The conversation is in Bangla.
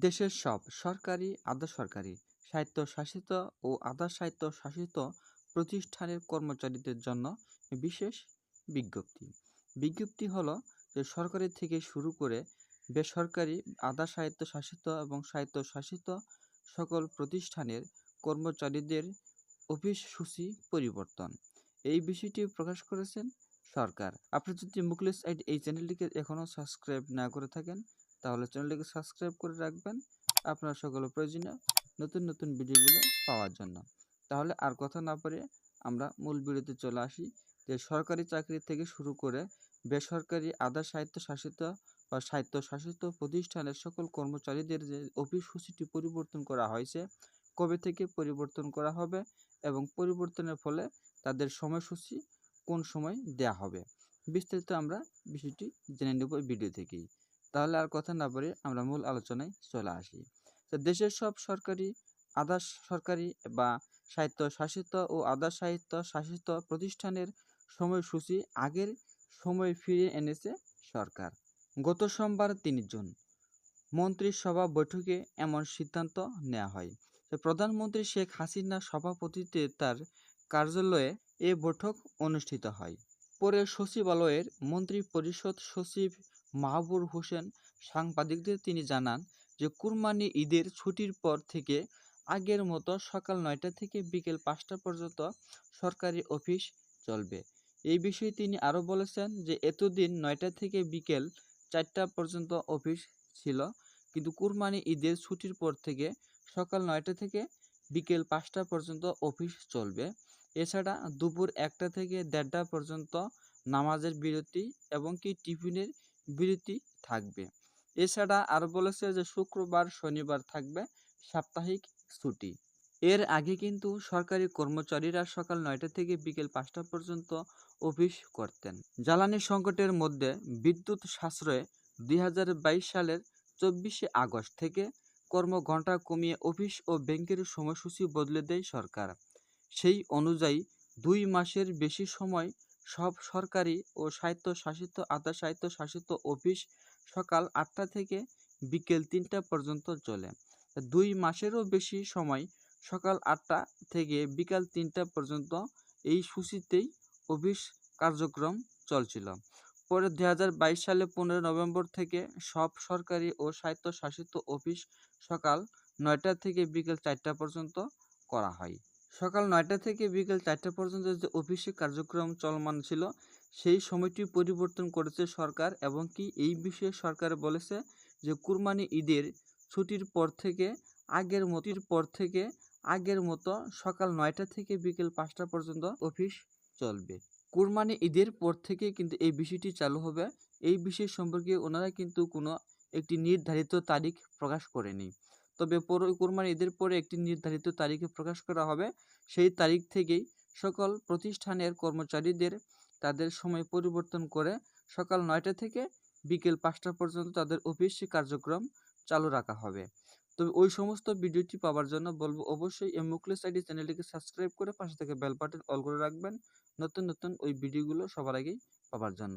দেশের সব সরকারি, আধা-সরকারি, স্বায়ত্তশাসিত ও আধা-স্বায়ত্তশাসিত প্রতিষ্ঠানের কর্মচারীদের জন্য বিশেষ বিজ্ঞপ্তি। বিজ্ঞপ্তি হলো যে সরকারি থেকে শুরু করে বেসরকারি, আধা-স্বায়ত্তশাসিত এবং স্বায়ত্তশাসিত সকল প্রতিষ্ঠানের কর্মচারীদের অফিস সূচি পরিবর্তন। এই বিষয়টি প্রকাশ করেছেন সরকার। আপনি যদি মুখলেস আইডি এই চ্যানেলটিকে এখনও সাবস্ক্রাইব না করে থাকেন তাহলে চ্যানেলটিকে সাবস্ক্রাইব করে রাখবেন। আপনার সকল প্রয়োজনীয় নতুন নতুন ভিডিওগুলো পাওয়ার জন্য। তাহলে আর কথা না পারে আমরা মূল ভিডিওতে চলে আসি, যে সরকারি চাকরি থেকে শুরু করে বেসরকারি আধা স্বায়ত্তশাসিত বা স্বায়ত্তশাসিত প্রতিষ্ঠানের সকল কর্মচারীদের যে অফিস সূচিটি পরিবর্তন করা হয়েছে, কবে থেকে পরিবর্তন করা হবে এবং পরিবর্তনের ফলে তাদের সময়সূচি কোন সময় দেয়া হবে, বিস্তারিত আমরা বিষয়টি জেনে নেব ভিডিও থেকেই। তাহলে আর কথা না বলে আমরা মূল আলোচনায় চলে আসি। তো দেশের সব সরকারি, আধা সরকারি বা সাহিত্য শাসিত ও আধা সাহিত্য শাসিত প্রতিষ্ঠানের সময়সূচি আগের সময় ফিরিয়ে এনেছে সরকার। গত সোমবার তিন জুন মন্ত্রিসভা বৈঠকে এমন সিদ্ধান্ত নেওয়া হয়। প্রধানমন্ত্রী শেখ হাসিনার সভাপতিত্বে তার কার্যালয়ে এ বৈঠক অনুষ্ঠিত হয়। পরে সচিবালয়ের মন্ত্রী পরিষদ সচিব মাহবুর হোসেন সাংবাদিকদের তিনি জানান যে, কুরবানি ঈদের ছুটির পর থেকে আগের মতো সকাল নয়টা থেকে বিকেল পাঁচটা পর্যন্ত সরকারি অফিস চলবে। এই বিষয়ে তিনি আরও বলেছেন যে, এতদিন নয়টা থেকে বিকেল চারটা পর্যন্ত অফিস ছিল, কিন্তু কুরবানি ঈদের ছুটির পর থেকে সকাল নয়টা থেকে বিকেল পাঁচটা পর্যন্ত অফিস চলবে। এছাড়া দুপুর একটা থেকে দেড়টা পর্যন্ত নামাজের বিরতি এবং কি টিফিনের বিরতি থাকবে। এছাড়া আরও বলেছে যে শুক্রবার, শনিবার থাকবে সাপ্তাহিক ছুটি। এর আগে কিন্তু সরকারি কর্মচারীরা সকাল নয়টা থেকে বিকেল পাঁচটা পর্যন্ত অফিস করতেন। জ্বালানি সংকটের মধ্যে বিদ্যুৎ সাশ্রয়ে দুই হাজার বাইশ সালের চব্বিশে আগস্ট থেকে কর্মঘণ্টা কমিয়ে অফিস ও ব্যাংকের সময়সূচি বদলে দেয় সরকার। সেই অনুযায়ী দুই মাসের বেশি সময় সব সরকারি ও স্বায়ত্তশাসিত আধা স্বায়ত্তশাসিত অফিস সকাল আটটা থেকে বিকেল তিনটা পর্যন্ত চলে। দুই মাসেরও বেশি সময় সকাল আটটা থেকে বিকাল তিনটা পর্যন্ত এই সূচিতেই অফিস কার্যক্রম চলছিল। পরে দু হাজার বাইশ সালে পনেরো নভেম্বর থেকে সব সরকারি ও স্বায়ত্তশাসিত অফিস সকাল নয়টা থেকে বিকেল চারটা পর্যন্ত করা হয়। সকাল নয়টা থেকে বিকেল চারটা পর্যন্ত যে অফিসে কার্যক্রম চলমান ছিল, সেই সময়টি পরিবর্তন করেছে সরকার এবং কি এই বিষয়ে সরকার বলেছে যে কুরবানি ঈদের ছুটির পর থেকে, আগের মতির পর থেকে, আগের মতো সকাল নয়টা থেকে বিকেল পাঁচটা পর্যন্ত অফিস চলবে। কুরবানি ঈদের পর থেকে কিন্তু এই বিষয়টি চালু হবে। এই বিষয় সম্পর্কে ওনারা কিন্তু কোনো একটি নির্ধারিত তারিখ প্রকাশ করেনি। তবে কুরবানি ঈদের পরে একটি নির্ধারিত তারিখে প্রকাশ করা হবে। সেই তারিখ থেকেই সকল প্রতিষ্ঠানের কর্মচারীদের তাদের সময় পরিবর্তন করে সকাল নয়টা থেকে বিকেল পাঁচটা পর্যন্ত তাদের অফিস কার্যক্রম চালু রাখা হবে। তবে ওই সমস্ত ভিডিওটি পাওয়ার জন্য বলব অবশ্যই এই মুকলেস আইডি চ্যানেলটিকে সাবস্ক্রাইব করে পাশে থেকে বেল বাটন অল করে রাখবেন। নতুন নতুন ওই ভিডিওগুলো সবার আগেই পাওয়ার জন্য।